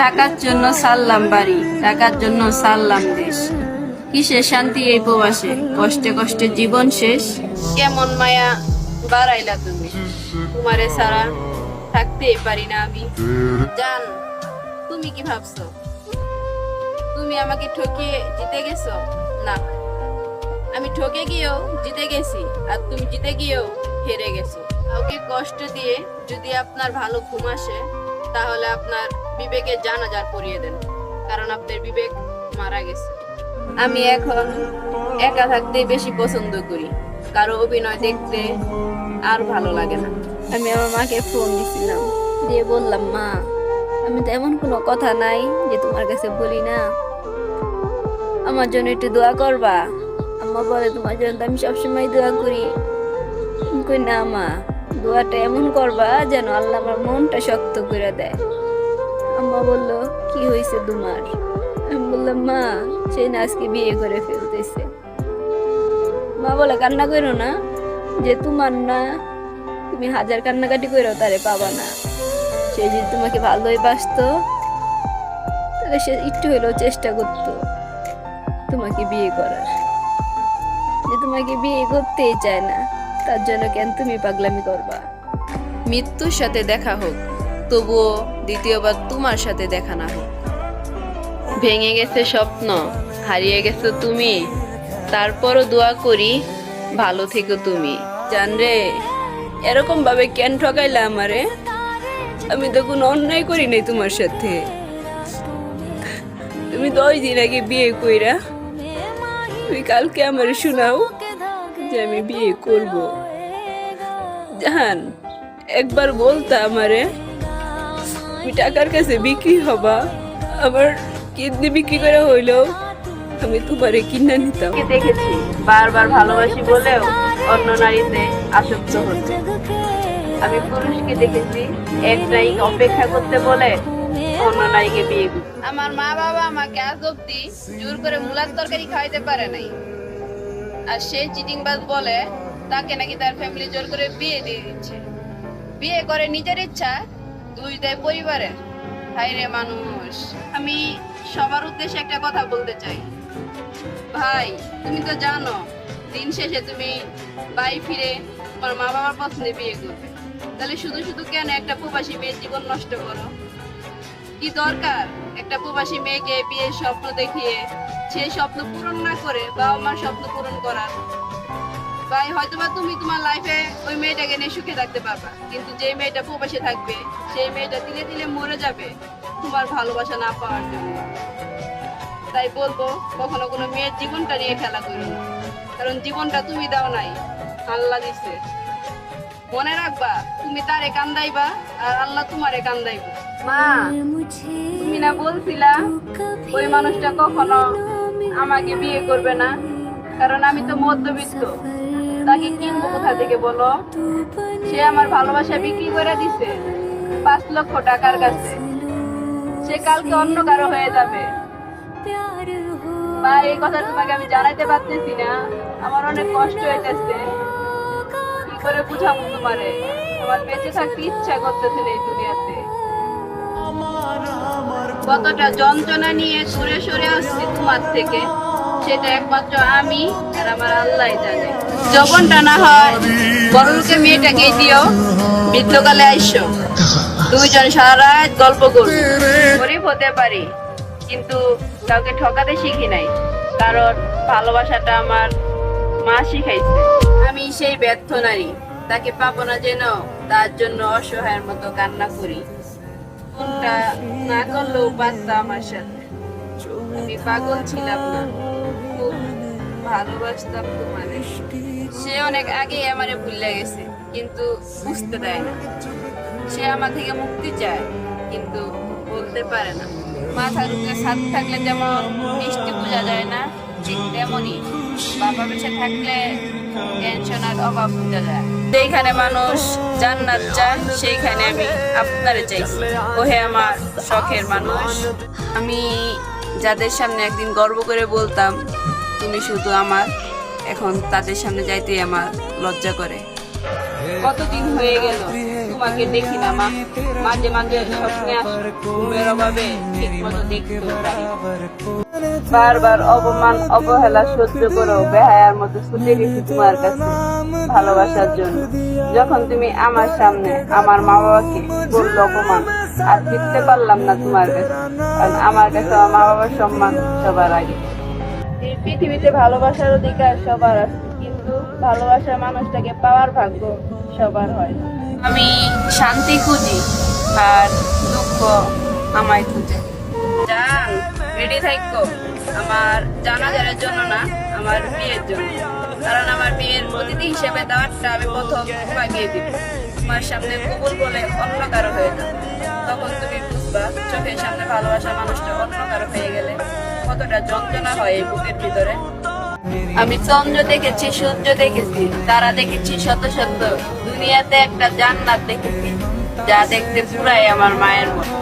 টাকার জন্য সারলাম বাড়ি, টাকার জন্য সারলাম দেশ। কিসে শান্তি এই প্রবাসে? কষ্টে কষ্টে জীবন শেষ। কেমন মায়া বাড়াইলা তুমি? তোমারে ছাড়া থাকতেই পারি না আমি। জান, তুমি কি ভাবছ? তুমি আমাকে ঠকিয়ে জিতে গেছো? না। আমি ঠকে গিয়েও জিতে গেছি, আর তুমি জিতে গিয়েও হেরে গেছো। কাউকে কষ্ট দিয়ে যদি আপনার ভালো ঘুম আসে তাহলে আপনার বিবেকে জানাজার পরিয়ে দেন কারণ আপনার বিবেক মারা গেছে। আমি এখন একা থাকতে বেশি পছন্দ করি কারও অভিনয় দেখতে আর ভালো লাগে না। আমি আমার মাকে ফোন দিছিলাম দিয়ে বললাম মা আমি তো এমন কোনো কথা নাই যে তোমার কাছে বলি না। আমার জন্য একটু দোয়া করবা। আম্মা বলে তোমার জন্য তো আমি সবসময় দোয়া করি। কই না মা দোয়াটা এমন করবা যেন আল্লাহ আমার মনটা শক্ত করে দেয়। আম্মা বলল, কি হয়েছে তোমার? আমি বললাম, মা, সেই না আজকে বিয়ে করে ফেলতেছে। মা বলে, কান্না করো না, যে তোমার না তুমি হাজার কান্নাকাটি করো তারে পাবা না। সে যদি তোমাকে ভালোই বাসতো, তাহলে সে একটু হলেও চেষ্টা করতো তোমাকে বিয়ে করার। যে তোমাকে বিয়ে করতেই চায় না। তার জন্য কেন তুমি পাগলামি করবা? মৃত্যুর সাথে দেখা হোক, তবুও দ্বিতীয়বার তোমার সাথে দেখা না হোক। ভেঙে গেছে স্বপ্ন, হারিয়ে গেছো তুমি। তারপরও দোয়া করি, ভালো থেকো তুমি। জান রে, এরকম ভাবে কেন ঠকাইলা আমারে? আমি তো কোনো অন্যায় করি নাই তোমার সাথে। তুমি দশ দিন আগে বিয়ে কইরা, তুমি কালকে আমার শোনাও। যে আমি বিয়ে করব। জাহান একবার বলতা আমারে তুমি টাকার কাছে বিক্রি হবা আমার কিডনি বিক্রি করে হইল আমি তোমারে কিনা নিতাম। দেখেছি? বারবার ভালোবাসি বলেও অন্য নারীতে আসক্ত হচ্ছে। আমি পুরুষকে দেখেছি এক নারীকে অপেক্ষা করতে বলে অন্য নারীকে বিয়ে আমার মা বাবা আমাকে আজ অব্দি জোর করে মূলার তরকারি খাওয়াইতে পারে নাই। আর সে চিটিংবাজ বলে, তাকে নাকি তার ফ্যামিলি জোর করে বিয়ে দিয়ে দিচ্ছে। বিয়ে করে নিজের ইচ্ছা, দুই দেয় পরিবারের। হাইরে মানুষ। আমি সবার উদ্দেশ্যে একটা কথা বলতে চাই। ভাই, তুমি তো জানো, দিন শেষে তুমি বাড়ি ফিরে তোমার মা বাবার পছন্দে বিয়ে করবে। তাহলে শুধু শুধু কেন একটা প্রবাসী মেয়ের জীবন নষ্ট করো? কি দরকার? একটা প্রবাসী মেয়েকে বিয়ের স্বপ্ন দেখিয়ে সেই স্বপ্ন পূরণ না করে বাবা মার স্বপ্ন পূরণ করার ভাই, হয়তোবা তুমি তোমার লাইফে ওই মেয়েটাকে নিয়ে সুখে থাকতে পারবা, কিন্তু যে মেয়েটা প্রবাসে থাকবে, সেই মেয়েটা দিলে দিলে মরে যাবে তোমার ভালোবাসা না পাওয়ার জন্য। তাই বলব, কখনো কোনো মেয়ের জীবনটা নিয়ে খেলা করো না, কারণ জীবনটা তুমি দাও নাই, আল্লাহ দিছে। মনে রাখবা, তুমি তারে কান্দাইবা আর আল্লাহ তোমারে কান্দাইবা। মা, তুমি না বলছিলা ওই মানুষটা কখনো আমাকে বিয়ে করবে না? কারণ আমি তো মধ্যবিত্ত। তাকে কিনবো কোথা থেকে বলো? সে আমার ভালোবাসা বিক্রি করে দিছে পাঁচ লক্ষ টাকার কাছে। সে কালকে অন্য কারও হয়ে যাবে। মা, এই কথা তোমাকে আমি জানাইতে পারতেছি না। আমার অনেক কষ্ট হইতেছে। কি করে বুঝাবো তোমারে? আমার বেঁচে থাকতে ইচ্ছা করতেছে এই দুনিয়াতে। কতটা যন্ত্রণা নিয়ে সরে সরে আসছি তোমার থেকে, সেটা একমাত্র আমি আর আমার আল্লাহ জানে। যখনটা না হয় বড়লোকে মেয়েটাকে দিও, বৃদ্ধকালে আইসো। দুইজন সারা রাত গল্প করব। গরিব হতে পারি, কিন্তু কাউকে ঠকাতে শিখি নাই, কারণ ভালোবাসাটা আমার মা শিখাইছে। আমি সেই ব্যর্থ নারী, তাকে পাবো না যেন, তার জন্য অসহায়ের মতো কান্না করি। কোনটা না করলেও পারতাম আমার সাথে। আমি পাগল ছিলাম না। খুব ভালোবাসতাম তোমারে। সে অনেক আগে আমারে ভুলে গেছে, কিন্তু বুঝতে দেয় না। সে আমার থেকে মুক্তি চায়, কিন্তু বলতে পারে না। মাথার উপরে ছাদ থাকলে যেমন মিষ্টি বোঝা যায় না, ঠিক তেমনই বাবা বেঁচে থাকলে টেনশন আর অভাব বোঝা যায়। যেখানে মানুষ জান্নাত চায় সেইখানে আমি আপনারে চাইছি ওহে আমার শখের মানুষ। আমি যাদের সামনে একদিন গর্ব করে বলতাম, তুমি শুধু আমার। এখন তাদের সামনে যাইতেই আমার লজ্জা করে। কতদিন হয়ে গেল? তোমাকে দেখি না, মা। মাঝে মাঝে স্বপ্নে ঘুমের অভাবে বারবার অপমান, অবহেলা সহ্য করো, বেহায়ার মতো ছুটে গেছি তোমার কাছে ভালোবাসার জন্য। যখন তুমি আমার সামনে আমার মা বাবাকে করল অপমান, আর ফিরতে পারলাম না তোমার কাছে, কারণ আমার কাছে আমার মা বাবার সম্মান সবার আগে। এই পৃথিবীতে ভালোবাসার অধিকার সবার আছে, কিন্তু ভালোবাসার মানুষটাকে পাওয়ার ভাগ্য সবার হয় না। আমি শান্তি খুঁজি আর দুঃখ আমায় খুঁজে। জান রেডি থাকো। আমার জানাজারের জন্য না, আমার বিয়ের জন্য। কারণ আমার বিয়ের অতিথি হিসেবে দাওয়াতটা আমি প্রথম বাগিয়ে দিব। তোমার সামনে কবুল বলে অন্য কারও হয়ে যাবে। তখন তুমি বুঝবা, চোখের সামনে ভালোবাসা মানুষটা অন্য কারও হয়ে গেলে কতটা যন্ত্রণা হয় এই বুকের ভিতরে। আমি চন্দ্র দেখেছি, সূর্য দেখেছি, তারা দেখেছি শত শত, দুনিয়াতে একটা জান্নাত দেখেছি, যা দেখতে পুরাই আমার মায়ের মতো।